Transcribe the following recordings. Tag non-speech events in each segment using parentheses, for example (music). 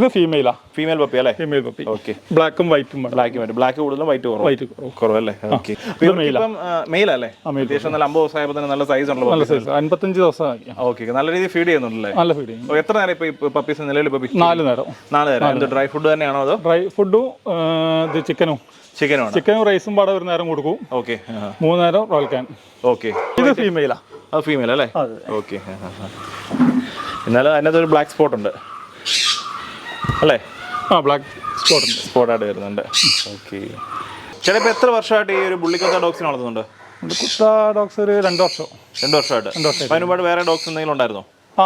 ഇത് ഫീമെയിലാ female puppy അല്ലേ? ഫീമെയിൽ പപ്പി ഓക്കെ ബ്ലാക്കും വൈറ്റും ബ്ലാക്കും വരും ബ്ലാക്ക് കൂടുതലും വൈറ്റ് കുറവ്. വൈറ്റ് കുറവല്ലേ? ഓക്കെ മെയിലല്ലേ അത്യാവശ്യം നല്ല അമ്പത് ദിവസമായപ്പോൾ തന്നെ നല്ല സൈസ് നല്ല സൈസ് അൻപത്തഞ്ച് ദിവസം ഓക്കെ നല്ല രീതിയിൽ ഫീഡ് ചെയ്യുന്നുണ്ടല്ലേ? നല്ല ഫീഡ് ചെയ്യും എത്ര നേരം ഇപ്പൊ പപ്പീസ് നിലവിൽ പപ്പി നാല് നേരം. നാല് നേരം. എന്ത് ഡ്രൈ ഫുഡ് തന്നെയാണോ അതോ? ഡ്രൈ ഫുഡും ഇത് ചിക്കനും ചിക്കനാണ് ചിക്കനും റൈസും പാടെ ഒരു നേരം കൊടുക്കും. ഓക്കെ മൂന്ന് നേരം റോയൽ ക്യാൻ ഓക്കെ ഇത് ഫീമെയിലാ അത് ഫീമെയിൽ അല്ലേ? ഓക്കെ എന്നാലും അതിനകത്ത് ഒരു ബ്ലാക്ക് സ്പോട്ട് ഉണ്ട്. അല്ലേ? ആ ബ്ലാക്ക് സ്പോട്ട് സ്പോട്ടായിട്ട് വരുന്നുണ്ട്. ഓക്കെ ചേട്ടാ ഇപ്പൊ എത്ര വർഷമായിട്ട് ഈ ഒരു ബുള്ളിക്കൊത്ത ഡോഗ്സിനെ വളർത്തുന്നുണ്ട്? ഇത് കുത്ത ഡോഗ്സ് ഒരു രണ്ട് വർഷം. രണ്ട് വർഷമായിട്ട്. രണ്ട് വർഷം അതിനുപാട് വേറെ ഡോഗ്സ് എന്തെങ്കിലും ഉണ്ടായിരുന്നോ? ആ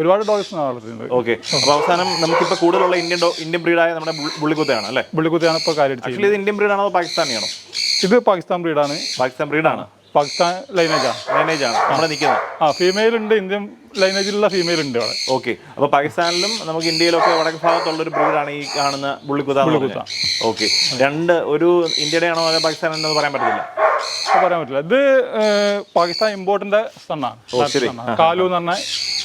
ഒരുപാട് ഡോഗ്സ് വളർത്തുന്നത് ഓക്കെ അപ്പോൾ അവസാനം നമുക്കിപ്പോൾ കൂടുതലുള്ള ഇന്ത്യൻ ഡോ ഇന്ത്യൻ ബ്രീഡായ നമ്മുടെ ബുള്ളിക്കുത്തയാണ് അല്ലേ? ബുള്ളിക്കുത്തയാണ് ഇപ്പോൾ കാര്യം ഇത് ഇന്ത്യൻ ബ്രീഡാണോ പാകിസ്ഥാനിയാണോ? ഇത് പാകിസ്ഥാൻ ബ്രീഡാണ് പാകിസ്ഥാൻ ബ്രീഡാണ് പാകിസ്ഥാൻ ലൈനേജാണ് ലൈനേജാണ് ആണ്. നമ്മുടെ നിൽക്കുന്നത്. ആ ഫീമെയിൽ ഉണ്ട് ഇന്ത്യൻ ലൈനേജിലുള്ള ഫീമെയിൽ ഉണ്ട് അവിടെ. ഓക്കെ അപ്പോൾ പാകിസ്ഥാനിലും നമുക്ക് ഇന്ത്യയിലൊക്കെ വടക്ക് ഭാഗത്തുള്ള ഒരു ബ്രീഡാണ് ഈ കാണുന്ന ബുള്ളിക്കുത ബുള്ളിക്കുത്ത ഓക്കെ രണ്ട് ഒരു ഇന്ത്യയുടെ ആണോ അതോ പാകിസ്ഥാൻ പറയാൻ പറ്റത്തില്ല? പറയാൻ പറ്റില്ല. ഇത് പാകിസ്ഥാൻ ഇമ്പോർട്ടിന്റെ സണ്ണാണ്. കാലു എന്ന് പറഞ്ഞാൽ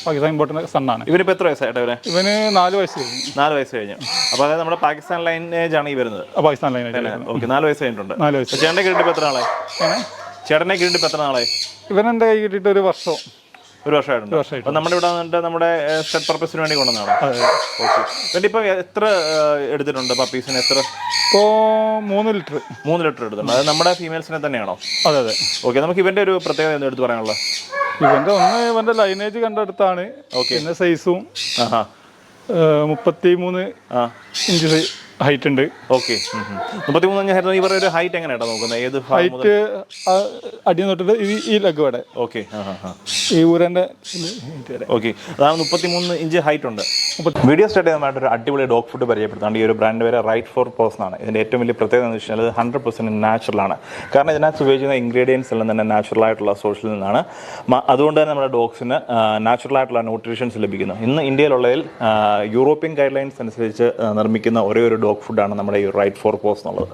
പാകിസ്ഥാൻ ഇമ്പോർട്ടിന്റെ സണ്ണാണ് ഇവനിപ്പോ എത്ര വയസ്സായിട്ട് ഇവരെ ഇവന് നാല് വയസ്സ് കഴിഞ്ഞു. നാല് വയസ്സ് കഴിഞ്ഞു. അപ്പോൾ അതായത് നമ്മുടെ പാകിസ്ഥാൻ ലൈനേജ് ആണ് ഈ വരുന്നത്. പാകിസ്ഥാൻ ലൈനേജ് ഓക്കെ നാല് വയസ്സ് കഴിഞ്ഞിട്ടുണ്ട്. നാല് വയസ്സ്. ചേട്ടന്റെ കിട്ടിട്ട് എത്ര നാളെ ചേട്ടനെ കിട്ടി എത്ര നാളെ ഇവൻ എന്റെ കൈ കിട്ടിയിട്ട് ഒരു വർഷം. ഒരു വർഷമായിട്ടുണ്ട്? വർഷമായിട്ട്. അപ്പൊ നമ്മുടെ ഇവിടെ വന്നിട്ട് നമ്മുടെ സെറ്റ് പർപ്പസിന് വേണ്ടി കൊണ്ടുവന്നാണ് ഓക്കെ എന്നിട്ട് ഇപ്പൊ എത്ര ഏഹ്, എടുത്തിട്ടുണ്ട് പപ്പീസിന് എത്ര? ഇപ്പോൾ മൂന്ന് ലിറ്റർ. മൂന്ന് ലിറ്റർ എടുത്തിട്ടുണ്ട്. അത് നമ്മുടെ ഫീമെയിൽസിനെ തന്നെയാണോ? അതെ അതെ. ഓക്കെ നമുക്ക് ഇവന്റെ ഒരു പ്രത്യേകത എന്താ എടുത്ത് പറയാനുള്ളത്? ഇവന്റെ ഒന്ന് ഇവന്റെ ലൈനേജ് കണ്ടെടുത്താണ്. ഓക്കെ പിന്നെ സൈസും ആഹാ. മുപ്പത്തി മൂന്ന് ആ. ഇഞ്ച് ഹൈറ്റ് ഉണ്ട്. ഓക്കെ മുപ്പത്തിമൂന്ന് ഇവരുടെ ഒരു ഹൈറ്റ് എങ്ങനെയാട്ടോ നോക്കുന്നത്? ഏത് ഹൈറ്റ് അടിയിൽ തൊട്ടിട്ട് ഈ ഈ ലെഗ് വരെ. ഓക്കെ ഈ ഊരന്റെ height ഓക്കെ അതാണ് മുപ്പത്തി മൂന്ന് ഇഞ്ച് ഹൈറ്റ് ഉണ്ട്. വീഡിയോ സ്റ്റാർട്ട് ചെയ്യുന്നതായിട്ട് ഒരു അടിപൊളി ഡോഗ് ഫുഡ് പരിചയപ്പെടുത്താണ്ട് ഈ ഒരു ബ്രാൻഡ് പേര് റൈറ്റ് ഫോർ പേഴ്സൺ ആണ്. ഇതിന്റെ ഏറ്റവും വലിയ പ്രത്യേകത എന്ന് വെച്ചാൽ ഹൺഡ്രഡ് പെർസെന്റ് നാച്ചുറൽ ആണ്. കാരണം ഇതിനകത്ത് ഉപയോഗിക്കുന്ന ഇൻഗ്രീഡിയൻസ് എല്ലാം തന്നെ നാച്ചുറൽ ആയിട്ടുള്ള സോഴ്സിൽ നിന്നാണ്. അതുകൊണ്ട് തന്നെ നമ്മുടെ ഡോഗ്സിന് നാച്ചുറൽ ആയിട്ടുള്ള ന്യൂട്രീഷൻസ് ലഭിക്കുന്നു. ഇന്ന് ഇന്ത്യയിലുള്ളതിൽ യൂറോപ്യൻ ഗൈഡ് ലൈൻസ് അനുസരിച്ച് നിർമ്മിക്കുന്ന ഒരേ ഒരു ഡോഗ് ഫുഡാണ് നമ്മുടെ ഈ റൈറ്റ് ഫോർ പോസ് എന്നുള്ളത്.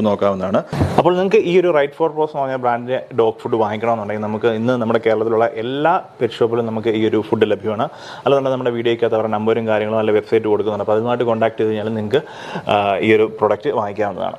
നോക്കാവുന്നതാണ്. അപ്പോൾ നിങ്ങൾക്ക് ഈ ഒരു റൈറ്റ് ഫോർ പ്രോസ് എന്ന് പറഞ്ഞ ബ്രാൻഡിന്റെ ഡോഗ് ഫുഡ് വാങ്ങിക്കണമെന്നുണ്ടെങ്കിൽ നമുക്ക് ഇന്ന് നമ്മുടെ കേരളത്തിലുള്ള എല്ലാ പെറ്റ് ഷോപ്പിലും നമുക്ക് ഈ ഒരു ഫുഡ് ലഭ്യമാണ്. അല്ലാതെ നമ്മുടെ വീഡിയോയ്ക്കകത്ത് അവരുടെ നമ്പറും കാര്യങ്ങളും നല്ല വെബ്സൈറ്റ് കൊടുക്കുന്നുണ്ട്. അപ്പോൾ അതുമായിട്ട് കോൺടാക്ട് ചെയ്ത് കഴിഞ്ഞാൽ നിങ്ങൾക്ക് ഈ ഒരു പ്രൊഡക്റ്റ് വാങ്ങിക്കാവുന്നതാണ്.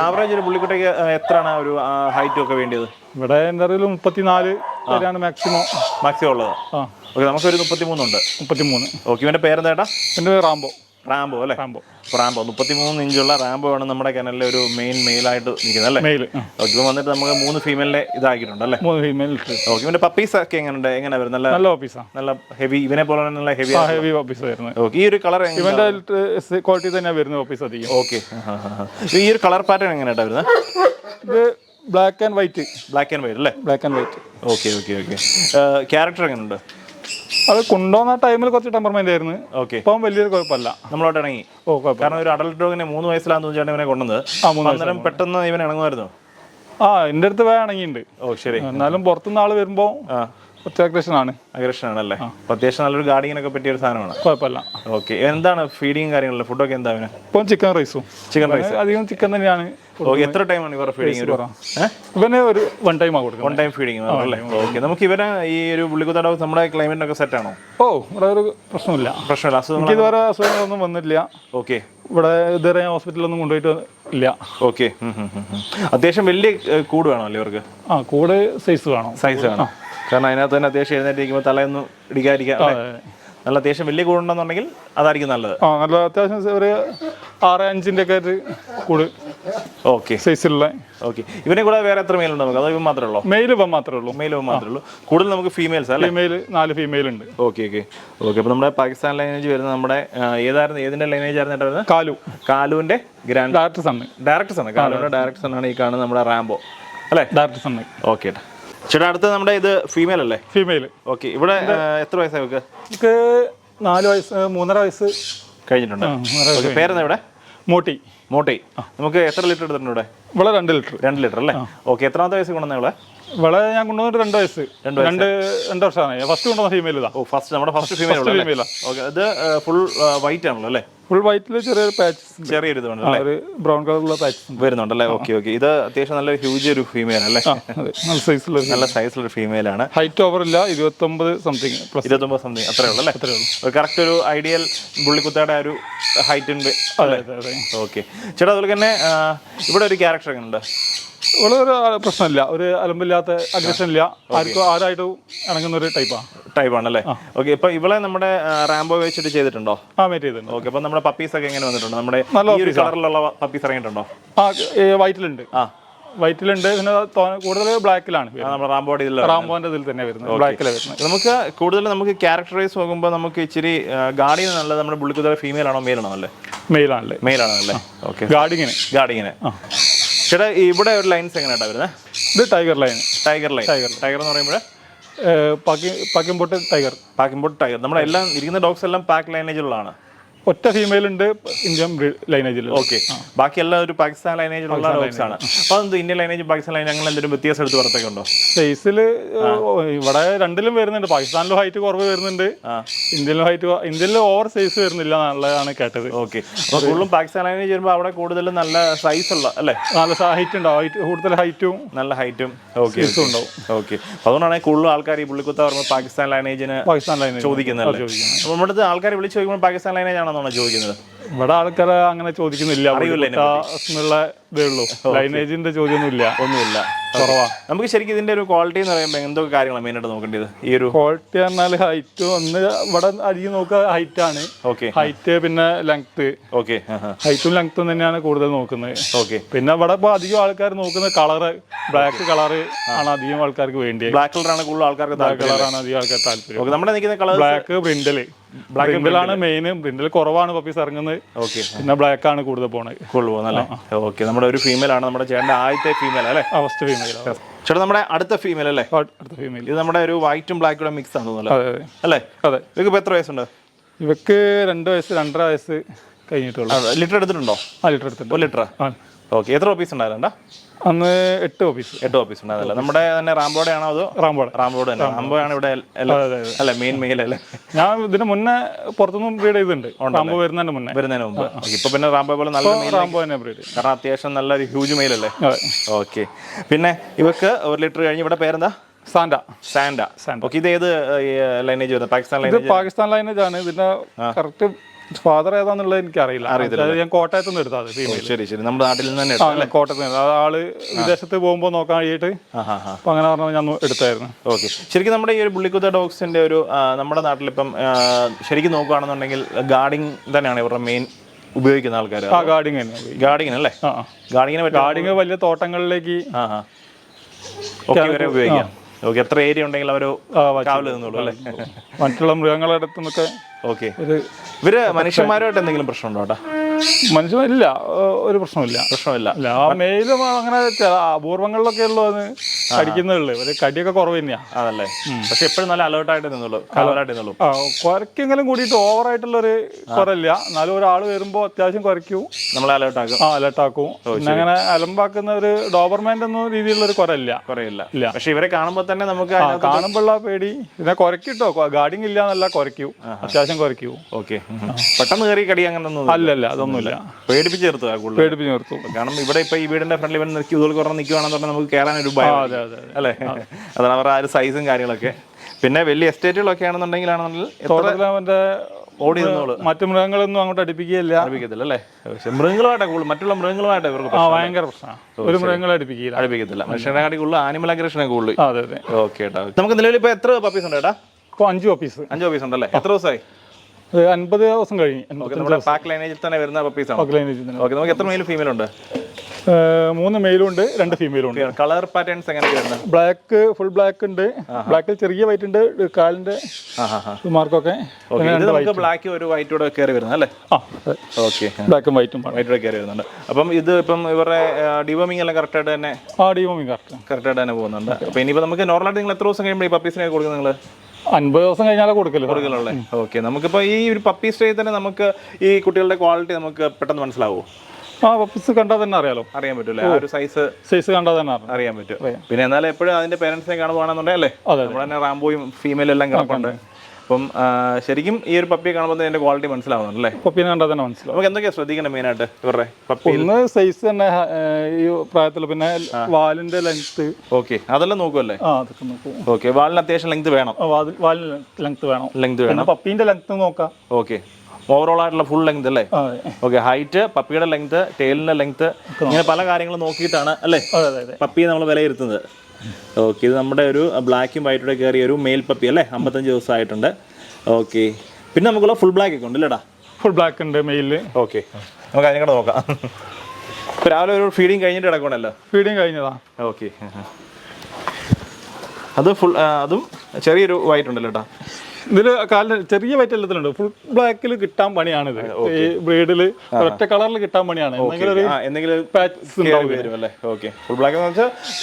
ആവറേജ് ഒരു പുള്ളിക്കുട്ടിക്ക് എത്രയാണ് ഒരു ഹൈറ്റ് ഒക്കെ വേണ്ടിയത്? ഇവിടെ എന്റെ അറിവിൽ മുപ്പത്തിനാല് വരെയാണ് മാക്സിമം മാക്സിമം ഉള്ളത്. ആ. ഓക്കെ നമുക്കൊരു മുപ്പത്തി മൂന്നുണ്ട് മുപ്പത്തി മൂന്ന് ഓക്കെ ഇവന്റെ പേരെന്താ ചേട്ടാ? എന്റെ പേര് റാംബോ. റാംബോ അല്ലേ? റാംബോ റാംബോ മുപ്പത്തി മൂന്ന് ഇഞ്ചുള്ള റാംബോ ആണ് നമ്മുടെ കനലിലെ ഒരു മെയിൻ മെയിലായിട്ട് നിൽക്കുന്നത് അല്ലേ? മെയിൽ ഓക്കെ ഇപ്പം വന്നിട്ട് നമുക്ക് മൂന്ന് ഫീമെയിലെ ഇതാക്കിയിട്ടുണ്ട് അല്ലേ? മൂന്ന് ഫീമെയിൽ ഓക്കെ ഇവന്റെ പപ്പീസ് ഒക്കെ എങ്ങനെയുണ്ട്? എങ്ങനെ വരും? നല്ല നല്ല ഓഫീസാണ് നല്ല ഹെവി ഇവനെ പോലെ തന്നെ നല്ല ഹെവി ഹെവി ഓഫീസ് വരുന്നത്. ഓക്കെ ഈ ഒരു കളർ ഇവന്റെ ക്വാളിറ്റി തന്നെ വരുന്നത് ഓഫീസ് അധികം. ഓക്കെ. ഈ ഒരു കളർ പാറ്റേൺ എങ്ങനെയാട്ടാ വരുന്നത്? ഇത് black and white black and white അല്ലേ? Black and white okay okay okay. Character എങ്ങനെയുണ്ട്? അത് കൊണ്ടുവന്ന ടൈമിൽ കുറച്ച് ടെമ്പർമെന്റ് ആയിരുന്നു. ഓക്കെ ഇപ്പം വലിയൊരു കുഴപ്പമില്ല. നമ്മളോട്ട് ഇണങ്ങി ഓ കുഴപ്പമില്ല. കാരണം ഒരു അഡൽട്ട് ഡോഗിനെ മൂന്ന് വയസ്സിലാന്ന് തോന്നിച്ചാണ് ഇവനെ കൊണ്ടുവന്നത്. ആ മൂന്ന് അന്നേരം പെട്ടെന്ന് ഇവൻ ഇണങ്ങുമായിരുന്നു ആ എന്റെ അടുത്ത് വേണമെങ്കിണ്ട് ഓ ശരി. എന്നാലും പുറത്തുനിന്ന് ആൾ വരുമ്പോൾ കുറച്ച് അഗ്രഷൻ ആണ് അഗ്രഷനാണല്ലേ അത്യാവശ്യം നല്ലൊരു ഗാർഡിങ്ങിനൊക്കെ പറ്റിയ ഒരു സാധനമാണ്. കുഴപ്പമില്ല. ഓക്കെ. എന്താണ് ഫീഡിങ് കാര്യങ്ങളും? ഫുഡൊക്കെ എന്താ അവന്? ഇപ്പം ചിക്കൻ റൈസും. Chicken rice. അധികം ചിക്കൻ തന്നെയാണ് എത്ര ടൈമാണ് ഇവർ ഫീഡിങ് ഇവന് ഒരു വൺ ടൈം ആ കൊടുക്കുന്നത്. വൺ ടൈം ഫീഡിങ് അല്ലേ ഓക്കെ. നമുക്ക് ഇവരെ ഈ ഒരു പുള്ളിക്കുത്ത ഡോഗ് നമ്മുടെ ക്ലൈമറ്റിനൊക്കെ സെറ്റ് ആണോ? ഓ ഇവിടെ ഒരു പ്രശ്നമില്ല. പ്രശ്നമില്ല. അസുഖങ്ങൾ എനിക്ക് ഇതുവരെ അസുഖങ്ങളൊന്നും വന്നില്ല. ഓക്കെ. ഇവിടെ ഇതുവരെ ഹോസ്പിറ്റലിലൊന്നും ഹോസ്പിറ്റലൊന്നും കൊണ്ടുപോയിട്ട് ഇല്ല. ഓക്കെ. അത്യാവശ്യം വലിയ കൂട് കൂട് വേണമല്ലോ ഇവർക്ക്? ആ കൂട് സൈസ് വേണം. സൈസ് വേണം. കാരണം അതിനകത്ത് തന്നെ അത്യാവശ്യം എഴുന്നേറ്റിരിക്കുമ്പോൾ തലയൊന്നും ഇടിക്കാതിരിക്കാം? നല്ല അത്യാവശ്യം വലിയ കൂടുണ്ടെന്നുണ്ടെങ്കിൽ അതായിരിക്കും നല്ലത്. ആ നല്ല അത്യാവശ്യം ഒരു ആറ് അഞ്ചിന്റെ ഒക്കെ ഒരു കൂട് ഓക്കെ. സൈസിലുള്ള. ഓക്കെ. ഇവനെ കൂടെ വേറെ എത്ര മെയിലുണ്ട് നമുക്ക്? അതോ ഇവൻ മാത്രമേ ഉള്ളൂ? മെയിൽ ഇപ്പം മാത്രമേ ഉള്ളൂ. മെയിൽ മാത്രമേ ഉള്ളൂ. കൂടുതൽ നമുക്ക് ഫീമെയിൽസ് അല്ലേ? ഫീമെയിൽ നാല് ഫീമെയിൽ ഉണ്ട്. Okay okay. ഓക്കെ അപ്പോൾ നമ്മുടെ പാകിസ്ഥാൻ ലൈനേജ് വരുന്നത് നമ്മുടെ ഏതായിരുന്നു? ഏതിന്റെ ലൈനേജ് ആയിരുന്നു വരുന്നത്? കാലു. കാലുവിന്റെ ഗ്രാൻഡ് ഡയറക്ടർ സണ്ണ് ഡയറക്ടർ ആണ് കാലുവിന്റെ ഡയറക്ടർ ആണ് ഈ കാണുന്നത് നമ്മുടെ റാംബോ. അല്ലേ? ഡയറക്ടർ സണ്ണ് ഓക്കെ ഏട്ടാ. ചേട്ടാ അടുത്ത നമ്മുടെ ഇത് ഫീമെയിൽ അല്ലേ? ഫീമെയിൽ ഓക്കെ ഇവിടെ എത്ര വയസ്സായി നമുക്ക് നമുക്ക് നാല് വയസ്സ് മൂന്നര വയസ്സ് കഴിഞ്ഞിട്ടുണ്ട്. പേരെന്താ ഇവിടെ? മോട്ടി. മോട്ടി. നമുക്ക് എത്ര ലിറ്റർ എടുത്തിട്ടുണ്ട് ഇവിടെ? ഇവിടെ രണ്ട് ലിറ്റർ. രണ്ട് ലിറ്റർ അല്ലേ? ഓക്കെ എത്രാമത്തെ വയസ്സ് കൊണ്ടുവന്ന ഇവിടെ ഇവിടെ ഞാൻ കൊണ്ടുവന്നിട്ട് രണ്ട് വയസ്സ്. രണ്ട് രണ്ട് രണ്ട് വർഷമാണ്. ഫസ്റ്റ് കൊണ്ടുവന്ന ഫീമെയിൽ ഇതാ. ഓ ഫസ്റ്റ് നമ്മുടെ ഫസ്റ്റ് ഫീമെയിൽ ഫീമെയിലാണ് ഫീമെയിലാ ഓക്കെ ഇത് ഫുൾ വൈറ്റ് ആണല്ലോ അല്ലേ? ഫുൾ വൈറ്റിൽ ചെറിയൊരു പാച്ച് ചെറിയൊരു ഇതുണ്ട് ഒരു ബ്രൗൺ കളറുള്ള പാച്ച് വരുന്നുണ്ടല്ലേ ഓക്കെ ഓക്കെ ഇത് അത്യാവശ്യം നല്ല ഹ്യൂജ് ഒരു ഫീമെയിൽ അല്ലേ? നല്ല സൈസിലുള്ള നല്ല സൈസിലുള്ള ഫീമെയിൽ ആണ്. ഹൈറ്റ് ഓവർ ഇല്ല ഇരുപത്തൊമ്പത് സംതിങ് പ്ലസ് ഇരുപത്തൊമ്പത് സംതിങ് അത്രേ ഉള്ളൂ അല്ലേ? അത്രേ ഉള്ളൂ. കറക്റ്റ് ഒരു ഐഡിയൽ പുള്ളിക്കുത്തയുടെ ഒരു ഹൈറ്റ് ഉണ്ട് അതെ ഓക്കെ ചേട്ടാ അതുപോലെ തന്നെ ഇവിടെ ഒരു ക്യാരക്ടർ ഒക്കെ ഉണ്ട്. ഒരു പ്രശ്നമില്ല. ഒരു അലമ്പില്ലാത്ത അഗ്രഷൻ ഇല്ല ആർക്കും ആരായിട്ടും ഇണങ്ങുന്ന ഒരു ടൈപ്പാണ് ടൈപ്പാണ് അല്ലേ ഓക്കെ ഇപ്പൊ ഇവളെ നമ്മുടെ റാംബോ വെച്ചിട്ട് ചെയ്തിട്ടുണ്ടോ? ആ മേറ്റ് ചെയ്തിട്ടുണ്ട്. ഓക്കെ അപ്പൊ നമ്മുടെ പപ്പീസ് ഒക്കെ എങ്ങനെ വന്നിട്ടുണ്ട്? നമ്മുടെ നല്ല ഈ ഒരു കളറിലുള്ള പപ്പീസ് ഇറങ്ങിയിട്ടുണ്ടോ? ആ വൈറ്റിലുണ്ട്. ആ. വൈറ്റിലുണ്ട് പിന്നെ കൂടുതൽ ബ്ലാക്കിലാണ് നമ്മുടെ റാംബോയുടെ ഇതിൽ റാംബോന്റെ ഇതിൽ തന്നെ വരുന്നത്. ബ്ലാക്കിലാണ് വരുന്നത്. നമുക്ക് കൂടുതൽ നമുക്ക് ക്യാരക്ടറൈസ് നോക്കുമ്പോൾ നമുക്ക് ഇച്ചിരി ഗാർഡിയൻ നല്ലത് നമ്മുടെ ബുള്ളിക്കുതല ഫീമെയിൽ ആണോ മെയിൽ ആണോ അല്ലേ? മെയിലാണല്ലേ മെയിൽ ആണല്ലേ? ഓക്കെ. ഗാർഡിങ്ങിന് ഗാർഡിങ്ങിന് ചേട്ടാ ഇവിടെ ഒരു ലൈൻസ് എങ്ങനെയാട്ടാ വരുന്നത് ഇത് tiger line tiger line tiger tiger എന്ന് പറയുമ്പോൾ പാക്കിംബോട്ട് പാക്കിംപോട്ട് ടൈഗർ പാക്കിംബോട്ട് ടൈഗർ നമ്മളെല്ലാം എല്ലാം ഇരിക്കുന്ന ഡോഗ്സ് എല്ലാം പാക്ക് ലൈനേജിലുള്ളതാണ് ഒറ്റ ഫീമെയിൽ ഉണ്ട് ഇന്ത്യൻ ലൈനേജിൽ ഓക്കെ ബാക്കി എല്ലാം ഒരു പാകിസ്ഥാൻ ലൈനേജിലുള്ള ഡോഗ്സ് ആണ്. അപ്പോൾ അത് ഇന്ത്യൻ ലൈനേജ് പാകിസ്ഥാൻ ലൈനേജ് അങ്ങനെ എന്തെങ്കിലും വ്യത്യാസം എടുത്ത് പുറത്തൊക്കെ ഉണ്ടോ? സൈസിൽ ഇവിടെ രണ്ടിലും വരുന്നുണ്ട്. പാകിസ്ഥാനിലും ഹൈറ്റ് കുറവ് വരുന്നുണ്ട്. ഇന്ത്യയിലും ഹൈറ്റ് ഇന്ത്യയിൽ ഓവർ സൈസ് വരുന്നില്ല എന്നുള്ളതാണ് കേട്ടത്. ഓക്കെ അപ്പോൾ കൂടുതലും പാകിസ്ഥാൻ ലൈനേജ് വരുമ്പോൾ അവിടെ കൂടുതലും നല്ല സൈസ് ഉള്ള അല്ലേ? നല്ല ഹൈറ്റ് ഉണ്ടാവും ഹൈറ്റ് കൂടുതൽ ഹൈറ്റും നല്ല ഹൈറ്റും ഓക്കെ ഉണ്ടാവും. ഓക്കെ അതുകൊണ്ടാണ് കൂടുതലും ആൾക്കാർ ഈ പുള്ളിക്കുത്ത പറയുമ്പോൾ പാകിസ്ഥാൻ ലൈനേജിന് പാകിസ്ഥാൻ ലൈനേജ് ചോദിക്കുന്നത്. നമ്മുടെ ആൾക്കാർ വിളിച്ച് ചോദിക്കുമ്പോൾ പാകിസ്ഥാൻ ലൈനേജ് ആണെന്നാണ് ചോദിക്കുന്നത്? ഇവിടെ ആൾക്കാരെ അങ്ങനെ ചോദിക്കുന്നില്ല. അറിയില്ല ഇതേ ഉള്ളൂ. (laughs) ലൈനേജിന്റെ ചോദ്യമൊന്നുമില്ല. ഒന്നുമില്ല. കുറവാ. നമുക്ക് ശരിക്കും ഇതിന്റെ ഒരു ക്വാളിറ്റി എന്ന് പറയുമ്പോൾ എന്തൊക്കെ കാര്യങ്ങളാണ് മെയിനായിട്ട് നോക്കേണ്ടത്? ഈ ഒരു ക്വാളിറ്റി പറഞ്ഞാൽ ഹൈറ്റ് ഒന്ന് ഇവിടെ അരികെ നോക്കുക ഹൈറ്റ് ആണ്. ഓക്കെ. ഹൈറ്റ് പിന്നെ ലെങ്ത് ഓക്കെ. ഹൈറ്റും ലെങ്ത്തും തന്നെയാണ് കൂടുതൽ നോക്കുന്നത്. ഓക്കെ. പിന്നെ ഇവിടെ ഇപ്പോൾ അധികം ആൾക്കാർ നോക്കുന്നത് കളറ് ബ്ലാക്ക് കളറ് ആണ് അധികം ആൾക്കാർക്ക് വേണ്ടി ബ്ലാക്ക് കളറാണ് കൂടുതൽ ആൾക്കാർക്ക് താല്പര്യം. കളറാണ് അധികം ആൾക്കാർ താല്പര്യം. നമ്മുടെ നിൽക്കുന്ന കളർ ബ്ലാക്ക് ബ്രിൻഡൽ ബ്രിൻഡലാണ് മെയിൻ പ്രിന്റിൽ കുറവാണ് പപ്പീസ് ഇറങ്ങുന്നത് ഓക്കെ പിന്നെ ബ്ലാക്ക് ആണ് കൂടുതൽ പോണത് കൂടുതൽ പോകുന്നല്ലേ ഓക്കെ നമ്മുടെ ഒരു ഫീമെയിൽ ആണ്. നമ്മുടെ ചേട്ടന്റെ ആദ്യത്തെ ഫീമെയിൽ അല്ലേ? ഫസ്റ്റ് ഫീമെയിൽ ചേട്ടാ നമ്മുടെ അടുത്ത ഫീമെയിൽ അല്ലേ? അടുത്ത ഫീമെയിൽ ഇത് നമ്മുടെ ഒരു വൈറ്റും ബ്ലാക്കും മിക്സ് ആണ് തോന്നുന്നല്ലോ അല്ലേ? അതെ ഇപ്പോൾ എത്ര വയസ്സുണ്ട്? ഇവക്ക് രണ്ട് വയസ്സ് രണ്ടര വയസ്സ് കഴിഞ്ഞിട്ടുള്ളൂ. ലിറ്റർ എടുത്തിട്ടുണ്ടോ? ആ ലിറ്റർ എടുത്തിട്ടുണ്ട്. ലിറ്റർ ഓക്കെ എത്ര ഓഫീസ് ഉണ്ടായിരുന്നോ അന്ന് എട്ട് ഓഫീസ് എട്ട് ഓഫീസ് ഉണ്ടായിരുന്നല്ലോ? നമ്മുടെ തന്നെ റാംബോഡ് ആണോ അതോ റാംബോഡ് റാംബോഡ് തന്നെ? റാംബോ. ആണ് ഇവിടെ അല്ല മെയിൻ മെയിൽ അല്ലേ? ഞാൻ ഇതിന് മുന്നേ പുറത്തുനിന്നും ബ്രീഡ് ചെയ്തിട്ടുണ്ട്. റാംബോ വരുന്നതിന് മുന്നേ. വരുന്നതിന് മുമ്പ്. ഇപ്പൊ പിന്നെ റാംബോ പോലെ നല്ല റാംബോ തന്നെ ബ്രീഡ് കാരണം അത്യാവശ്യം നല്ലൊരു ഹ്യൂജ് മെയിൽ അല്ലേ? ഓക്കെ പിന്നെ ഇവക്ക് ഒരു ലിറ്റർ കഴിഞ്ഞ് ഇവിടെ പേരെന്താ? സാൻഡ സാൻഡ സാൻഡ. ഓക്കെ ഇത് ഏത് ലൈനേജ് വരുന്നത്? പാകിസ്ഥാൻ ലൈനേജ് പാകിസ്ഥാൻ ലൈനേജ് ആണ്. ഇതിന്റെ കറക്റ്റ് ഫാദർ ഏതാന്നുള്ളത് എനിക്ക് അറിയില്ല അറിയില്ല ഞാൻ കോട്ടയത്ത് നിന്ന് എടുത്താൽ ഫീമെയിൽ ശരി ശരി. നമ്മുടെ നാട്ടിൽ നിന്ന് തന്നെ. കോട്ടയത്ത് നിന്ന്. അത് ആൾ വിദേശത്ത് പോകുമ്പോൾ നോക്കാൻ കഴിയിട്ട് അപ്പൊ അങ്ങനെ പറഞ്ഞാൽ ഞാൻ എടുത്തായിരുന്നു. ഓക്കെ. ശരിക്കും നമ്മുടെ ഈ ഒരു പുള്ളിക്കുത്ത ഡോഗ്സിന്റെ ഒരു നമ്മുടെ നാട്ടിലിപ്പം ശരിക്കും നോക്കുകയാണെന്നുണ്ടെങ്കിൽ ഗാർഡിങ് തന്നെയാണ് ഇവരുടെ മെയിൻ ഉപയോഗിക്കുന്ന ആൾക്കാർ ആ ഗാർഡിങ് ഗാർഡിങ്ങിന് അല്ലേ? ഗാർഡിങ്ങിനെ ഗാർഡിങ് വലിയ തോട്ടങ്ങളിലേക്ക് ഉപയോഗിക്കാം. ഓക്കെ എത്ര ഏരിയ ഉണ്ടെങ്കിൽ അവർ കാവൽ നിന്നോളൂ അല്ലേ? മറ്റുള്ള മൃഗങ്ങളുടെ അടുത്തുനിന്നൊക്കെ ഓക്കെ. ഇവർ മനുഷ്യന്മാരുമായിട്ട് എന്തെങ്കിലും പ്രശ്നമുണ്ടോ മനുഷ്യനില്ല. ഒരു പ്രശ്നമില്ല പ്രശ്നമില്ല മെയിലും അങ്ങനെ അപൂർവങ്ങളിലൊക്കെ ഉള്ളത് കടിക്കുന്നതല്ലേ കടിക്കുന്നുള്ളു ഒരു കടിയൊക്കെ കുറവ് തന്നെയാ. അതല്ലേ? പക്ഷെ എപ്പോഴും നല്ല അലേർട്ടായിട്ട് നിന്നുള്ളൂ. കാവലായിട്ട് നിന്നുള്ളൂ. കുരക്കെങ്കിലും കൂടിയിട്ട് ഓവറായിട്ടുള്ള ഒരു എന്നാലും ഒരാൾ വരുമ്പോൾ അത്യാവശ്യം കുരയ്ക്കും നമ്മളെ അലേർട്ടാക്കും ആ അലർട്ടാക്കും പിന്നെ അങ്ങനെ അലമ്പാക്കുന്ന ഒരു ഡോബർമാന്റെ എന്ന രീതിയിലുള്ള ഒരു കുറയില്ല കുറയില്ല ഇല്ല. പക്ഷെ ഇവരെ കാണുമ്പോൾ തന്നെ നമുക്ക് കാണുമ്പോൾ കാണുമ്പോഴുള്ള പേടി. പിന്നെ കുരക്കിട്ടോ ഗാർഡിങ് ഇല്ല എന്നല്ല കുരയ്ക്കൂ അത്യാവശ്യം കുരയ്ക്കൂ ഓക്കെ. പെട്ടെന്ന് കയറി കടി അങ്ങനെ ഒന്നും അല്ലല്ല അതൊന്നും അതൊന്നുമില്ല പേടിപ്പിച്ച് ചേർത്തുക കൂടുതൽ. പേടിപ്പിച്ച് നിർത്തും. കാരണം ഇവിടെ ഇപ്പൊ ഈ വീടിന്റെ ഫ്രണ്ടിൽ ഇവൻ നിൽക്കി കുറഞ്ഞ കുറഞ്ഞ് നിൽക്കുകയാണെന്നുണ്ടെങ്കിൽ നമുക്ക് കയറാൻ ഒരു ഭയം അതെ അതെ അല്ലേ? അതാണ് അവരുടെ ആ ഒരു സൈസും കാര്യങ്ങളൊക്കെ. പിന്നെ വലിയ എസ്റ്റേറ്റുകളൊക്കെ ആണെന്നുണ്ടെങ്കിലാണെന്നുണ്ടെങ്കിൽ ഓടി മറ്റു മൃഗങ്ങളൊന്നും അങ്ങോട്ട് അടുപ്പിക്കുകയില്ല. അടുപ്പിക്കത്തില്ല അല്ലേ? പക്ഷെ മൃഗങ്ങളുമായിട്ടേ കൂടുതൽ. മറ്റുള്ള മൃഗങ്ങളുമായിട്ടേ ഇവർക്ക് ഭയങ്കര പ്രശ്നമാണ്. ഒരു മൃഗങ്ങളെ അടുപ്പിക്കില്ല അടുപ്പിക്കത്തില്ല. മനുഷ്യനെ കാട്ടി കൂടുതൽ ആനിമൽ അഗ്രഷനെ കൂടുതൽ. അതെ അതെ. ഓക്കെ നമുക്ക് നിലവിൽ ഇപ്പൊ എത്ര പപ്പീസ് ഉണ്ട് ഏട്ടാ? ഇപ്പൊ അഞ്ച് ഓഫീസ് അഞ്ച് പപ്പീസ് ഉണ്ടല്ലേ? എത്ര ദിവസമായി? അൻപത് ദിവസം കഴിഞ്ഞ് നമ്മുടെ പാക്ക് ലൈനേജിൽ തന്നെ വരുന്ന പപ്പീസ് ആണ്? എൺപത് ഓക്കെ നമുക്ക് എത്ര മെയിൽ ഫീമെയിൽ ഉണ്ട്? മൂന്ന് മെയിലും ഉണ്ട് രണ്ട് ഫീമെയിലും ഉണ്ട്. കളർ പാറ്റേൺസ് എങ്ങനെയാണ് ബ്ലാക്ക് ഫുൾ ബ്ലാക്ക് ഉണ്ട്. ബ്ലാക്കിൽ ചെറിയ വൈറ്റ് ഉണ്ട് കാലിന്റെ മാർക്കൊക്കെ ബ്ലാക്ക് ഒരു വൈറ്റ് കൂടെ കയറി വരുന്നത് അല്ലേ? ഓക്കെ ബ്ലാക്കും വൈറ്റും വൈറ്റ് കൂടെ കയറി വരുന്നുണ്ട്. അപ്പം ഇത് ഇപ്പം ഇവരുടെ ഡിവോമിംഗ് എല്ലാം കറക്റ്റായിട്ട് തന്നെ ആ ഡിവോമിംഗ് കറക്റ്റ് ആയിട്ട് തന്നെ പോകുന്നുണ്ട്. അപ്പോൾ ഇനിയിപ്പോൾ നമുക്ക് നോർമലായിട്ട് നിങ്ങൾ എത്ര ദിവസം കഴിയുമ്പോൾ ഈ പപ്പീസിനെ കൊടുക്കുന്നത് നിങ്ങൾ അൻപത് ദിവസം കഴിഞ്ഞാലേ കൊടുക്കൽ. കൊടുക്കലുള്ളേ. ഓക്കെ. നമുക്കിപ്പോൾ ഈ ഒരു പപ്പി സ്റ്റേ തന്നെ നമുക്ക് ഈ കുട്ടികളുടെ ക്വാളിറ്റി നമുക്ക് പെട്ടെന്ന് മനസ്സിലാവുമോ ആ പപ്പീസ് കണ്ടാൽ തന്നെ അറിയാലോ. അറിയാൻ പറ്റൂലേ? ആ ഒരു സൈസ് സൈസ് കണ്ടാൽ തന്നെ അറിയാം. അറിയാൻ പറ്റും. പിന്നെ എന്നാലും എപ്പോഴും അതിന്റെ പേരൻസിനെ കാണുവാണെന്നുണ്ടെങ്കിൽ അല്ലേ? അതെ, നമ്മൾ തന്നെ റാംബോയും ഫീമെയിലും എല്ലാം കിടപ്പുണ്ട്. അപ്പം ശരിക്കും ഈ ഒരു പപ്പിയെ കാണുമ്പോൾ അതിന്റെ ക്വാളിറ്റി മനസ്സിലാവുന്നുണ്ട് അല്ലേ പപ്പീനെ കണ്ടാൽ തന്നെ മനസ്സിലാവും. നമുക്ക് എന്തൊക്കെയാ ശ്രദ്ധിക്കണം മെയിനായിട്ട് ഇവരുടെ പപ്പി ഒന്ന് സൈസ് തന്നെ ഈ പ്രായത്തിൽ പിന്നെ വാലിന്റെ ലെങ്ത് ഓക്കെ അതെല്ലാം നോക്കുമല്ലേ ആ അതൊക്കെ നോക്കും. ഓക്കെ വാലിന് അത്യാവശ്യം ലെങ്ത് വേണം. വാലിന്റെ വാലിന് ലെങ്ത് വേണം. ലെങ്ത് വേണം. പപ്പീന്റെ ലെങ്ത് നോക്കാം. ഓക്കെ ഓവറോൾ ആയിട്ടുള്ള ഫുൾ ലെങ്ത് അല്ലേ? ഓക്കെ ഹൈറ്റ് പപ്പിയുടെ ലെങ്ത് ടെയിലിന്റെ ലെങ്ത് ഇങ്ങനെ പല കാര്യങ്ങളും നോക്കിയിട്ടാണ് അല്ലേ? പപ്പിയെ നമ്മൾ വിലയിരുത്തുന്നത്. ഓക്കെ ഇത് നമ്മുടെ ഒരു ബ്ലാക്കും വൈറ്റോടെ കയറിയ ഒരു മെയിൽ പപ്പി അല്ലേ? അമ്പത്തഞ്ച് ദിവസമായിട്ടുണ്ട്. ഓക്കെ പിന്നെ നമുക്കുള്ള ഫുൾ ബ്ലാക്ക് ഒക്കെ ഉണ്ട് ഇല്ലടാ ഫുൾ ബ്ലാക്ക് ഉണ്ട് മെയിൽ ഓക്കെ നമുക്ക് അതിനെ കൂടെ നോക്കാം. ഇപ്പൊ രാവിലെ ഒരു ഫീഡിങ് കഴിഞ്ഞിട്ട് കിടക്കണല്ലോ ഫീഡിങ് കഴിഞ്ഞതാ. ഓക്കെ അത് ഫുൾ അതും ചെറിയൊരു വൈറ്റ് ഉണ്ടല്ലോ കേട്ടോ ഇതിൽ കാലിന് ചെറിയ വൈറ്റ് എല്ലാത്തിലുണ്ട്. ഫുൾ ബ്ലാക്കിൽ കിട്ടാൻ പണിയാണ് ഇത് ഈ ബ്രീഡിൽ ഒറ്റ കളറിൽ കിട്ടാൻ പണിയാണ്.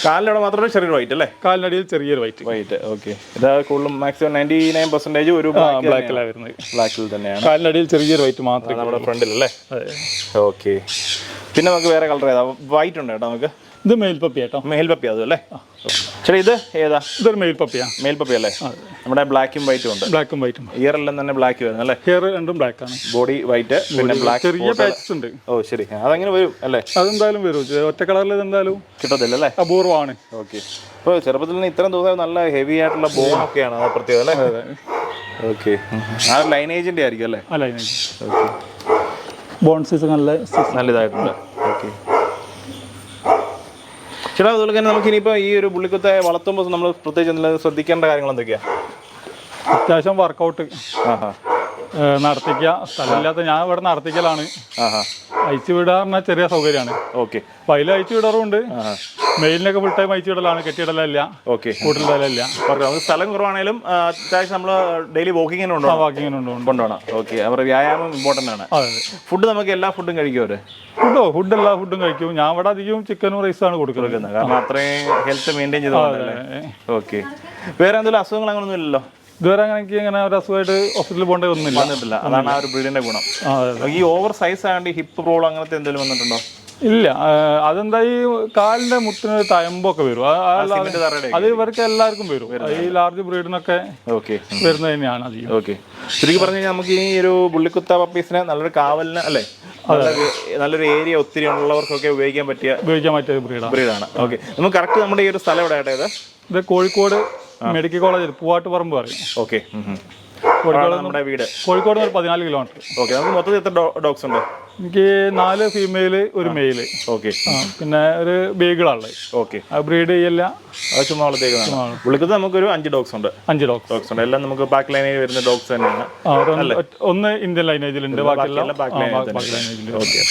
കാലിലൂടെ മാത്രമേ ചെറിയൊരു വൈറ്റ് അല്ലേ? കാലിനടിയിൽ ചെറിയൊരു വൈറ്റ് വൈറ്റ് ഓക്കെ ഇത് കൂടുതലും മാക്സിമം നയന്റി നയൻ പെർസെന്റേജ് ഒരു ബ്ലാക്ക് ബ്ലാക്കിലാണ് വരുന്നത്. ബ്ലാക്കിൽ തന്നെയാണ്. കാലിനടിയിൽ ചെറിയൊരു വൈറ്റ് മാത്രമേ നമ്മുടെ ഫ്രണ്ടിൽ അല്ലേ? ഓക്കെ പിന്നെ നമുക്ക് വേറെ കളർ ഏതാ? വൈറ്റ് ഉണ്ട് കേട്ടോ നമുക്ക്. ഇത് മെയിൽ പപ്പി കേട്ടോ മെയിൽ പപ്പി അതും അല്ലേ? ചേട്ടാ ഇത് ഏതാ? ഇതൊരു മെയിൽ പപ്പിയാ മെയിൽ പപ്പി അല്ലേ നമ്മുടെ ബ്ലാക്കും വൈറ്റും ഉണ്ട്. ബ്ലാക്കും വൈറ്റും ഇയർ എല്ലാം തന്നെ ബ്ലാക്ക് വരുന്നത് അല്ലേ? ഹെയർ രണ്ടും ബ്ലാക്ക് ആണ്. ബോഡി വൈറ്റ് പിന്നെ ബ്ലാക്ക് ചെറിയ പാച്ചസ് ഉണ്ട്. ഓ ശരി. അതങ്ങനെ വരും അല്ലേ? അതെന്തായാലും വരും. ഒറ്റ കളറിൽ എന്തായാലും കിട്ടത്തില്ല അല്ലേ? അപൂർവമാണ്. ഓക്കെ അപ്പോൾ ചെറുപ്പത്തിൽ നിന്ന് ഇത്രയും ദിവസം നല്ല ഹെവി ആയിട്ടുള്ള ബോൺ ഒക്കെയാണ് അത് പ്രത്യേകം അല്ലേ ഓക്കെ ആ ലൈനേജിന്റെ ആയിരിക്കും അല്ലേ? ലൈനേജ് ഓക്കെ ബോൺസീസ് നല്ല നല്ല ഇതായിട്ടുണ്ട് ചേട്ടാ അതുപോലെ തന്നെ നമുക്ക് ഇനിയിപ്പോൾ ഈ ഒരു പുള്ളിക്കുത്തെ വളർത്തുമ്പോൾ നമ്മൾ പ്രത്യേകിച്ച് എന്തെങ്കിലും ശ്രദ്ധിക്കേണ്ട കാര്യങ്ങൾ എന്തൊക്കെയാണ് അത്യാവശ്യം വർക്കൗട്ട് ആഹാ. നടത്തിക്കുക. സ്ഥലമില്ലാത്ത ഞാൻ ഇവിടെ നടത്തിക്കലാണ്. ആഹാ. അയച്ചു വിടാറിന ചെറിയ സൗകര്യമാണ്. ഓക്കെ. അപ്പൊ അതിൽ അയച്ചു വിടാറുണ്ട് മെയിലിനൊക്കെ ഫുൾ ടൈം അയച്ചു വിടലാണ് കെട്ടിയിടലല്ല ഓക്കെ കൂട്ടിലിടലല്ല. നമുക്ക് സ്ഥലം കുറവാണേലും അത്യാവശ്യം നമ്മൾ ഡെയിലി വാക്കിങ്ങിന് ഉണ്ടോ വാക്കിങ്ങിന് ഉണ്ടോ കൊണ്ടുപോകണം. ഓക്കെ അവരുടെ വ്യായാമം ഇമ്പോർട്ടന്റ് ആണ്. ഫുഡ് നമുക്ക് എല്ലാ ഫുഡും കഴിക്കും അവർ? ഫുഡോ ഫുഡ് എല്ലാ ഫുഡും കഴിക്കും. ഞാൻ ഇവിടെ അധികം ചിക്കനും റൈസാണ് കൊടുക്കുന്നത്. കാരണം അത്രയും ഹെൽത്ത് മെയിന്റെയിൻ ചെയ്ത് ഓക്കെ വേറെ എന്തെങ്കിലും അസുഖങ്ങൾ അങ്ങനൊന്നും ഇല്ലല്ലോ? ഇതുവരെ അങ്ങനെ എനിക്ക് ഇങ്ങനെ ഒരു അസുഖമായിട്ട് ഹോസ്പിറ്റലിൽ പോകേണ്ട ഒന്നുമില്ല. വന്നിട്ടില്ല. അതാണ് ആ ഒരു ബ്രീഡിന്റെ ഗുണം. ഈ ഓവർ സൈസ് ആയതുകൊണ്ട് ഹിപ്പ് പ്രോബ്ലം അങ്ങനത്തെ എന്തെങ്കിലും വന്നിട്ടുണ്ടോ? ഇല്ല അതെന്താ ഈ കാലിന്റെ മുട്ടിന് തയമ്പൊക്കെ വരും. അത് ഇവർക്ക് എല്ലാവർക്കും വരും. ഈ ലാർജ് ബ്രീഡിനൊക്കെ ഓക്കെ. വരുന്നത് തന്നെയാണ് അധികം. ഓക്കെ. ശരിക്കും പറഞ്ഞു കഴിഞ്ഞാൽ നമുക്ക് ഈ ഒരു പുള്ളിക്കുത്ത പപ്പീസിനെ നല്ലൊരു കാവലിന് അല്ലേ? നല്ലൊരു ഏരിയ ഒത്തിരി ഉള്ളവർക്കൊക്കെ ഉപയോഗിക്കാൻ പറ്റിയ ഉപയോഗിക്കാൻ പറ്റിയ ബ്രീഡാണ് ബ്രീഡാണ് ഓക്കെ. നമുക്ക് കറക്റ്റ് നമ്മുടെ ഈ ഒരു സ്ഥലം എവിടെ ആയിട്ട് ഇത്? ഇത് കോഴിക്കോട് മെഡിക്കൽ കോളേജിൽ പൂവാട്ട് പറമ്പ് പറയും. ഓക്കെ. കോഴിക്കോട് നമ്മുടെ വീട്. കോഴിക്കോട് നിന്ന് പതിനാല് കിലോമീറ്റർ ഓക്കെ നമുക്ക് മൊത്തത്തിൽ എത്ര ഡോഗ്സ് ഉണ്ട്? എനിക്ക് നാല് ഫീമെയിൽ ഒരു മെയിൽ ഓക്കെ പിന്നെ ഒരു ബേഗിളാണ് ഓക്കെ ആ ബ്രീഡ് ചെയ്യല്ല. ചുമ്മാ വിളിക്കുന്നത് പുള്ളിക്കത്ത് നമുക്കൊരു അഞ്ച് ഡോഗ്സ് ഉണ്ട്. അഞ്ച് ഡോഗ്സ് ഡോഗ്സ് ഉണ്ട്. എല്ലാം നമുക്ക് ബാക്ക് ലൈനിൽ വരുന്ന ഡോഗ്സ് തന്നെയാണ്. ഒന്ന് ഇന്ത്യൻ ലൈനേജിലുണ്ട് ബാക്ക് ബാക്കി ലൈനേജിൽ ഓക്കെ